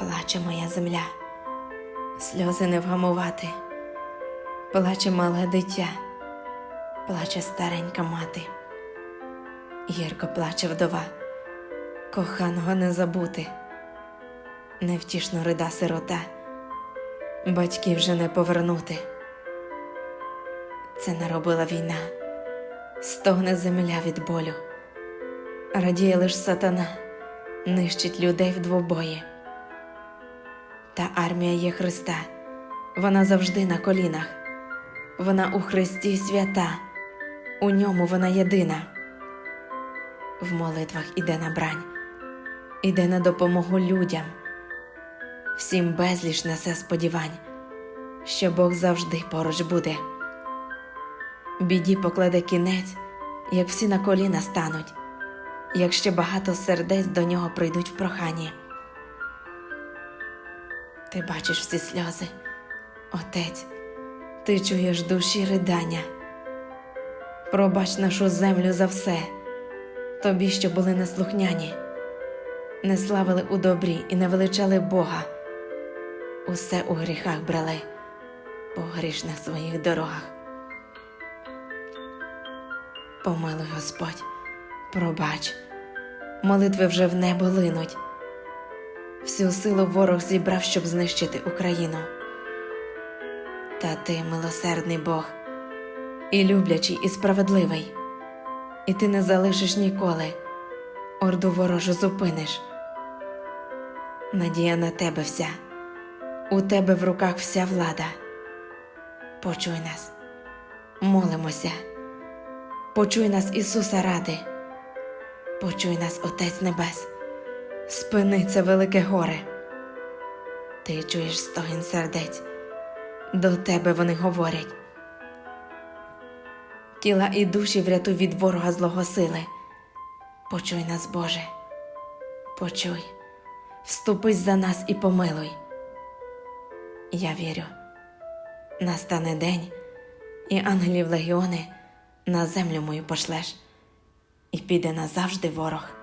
Плаче моя земля, сльози не вгамувати, плаче мале дитя, плаче старенька мати, гірко плаче вдова, коханого не забути, невтішно рида сирота, батьків вже не повернути. Це наробила війна, стогне земля від болю, радіє лиш сатана, нищить людей в двобої. Та армія є Христа, вона завжди на колінах, вона у Христі свята, у ньому вона єдина. В молитвах іде на брань, іде на допомогу людям, всім безліч несе сподівань, що Бог завжди поруч буде. Біді покладе кінець, як всі на коліна стануть, як ще багато сердець до нього прийдуть в проханні. Ти бачиш всі сльози, Отець, ти чуєш душі ридання. Пробач нашу землю за все, тобі, що були неслухняні, не славили у добрі і не величали Бога, усе у гріхах брали по грішних своїх дорогах. Помилуй Господь, пробач, молитви вже в небо линуть. Всю силу ворог зібрав, щоб знищити Україну. Та ти, милосердний Бог, і люблячий, і справедливий, і ти не залишиш ніколи, орду ворожу зупиниш. Надія на тебе вся, у тебе в руках вся влада. Почуй нас, молимося, почуй нас, Ісуса ради, почуй нас, Отець Небес. Спини це велике горе. Ти чуєш стогін сердець, до тебе вони говорять. Тіла і душі врятуй від ворога злого сили. Почуй нас, Боже, почуй, вступись за нас і помилуй. Я вірю, настане день, і ангелів легіони на землю мою пошлеш, і піде назавжди ворог.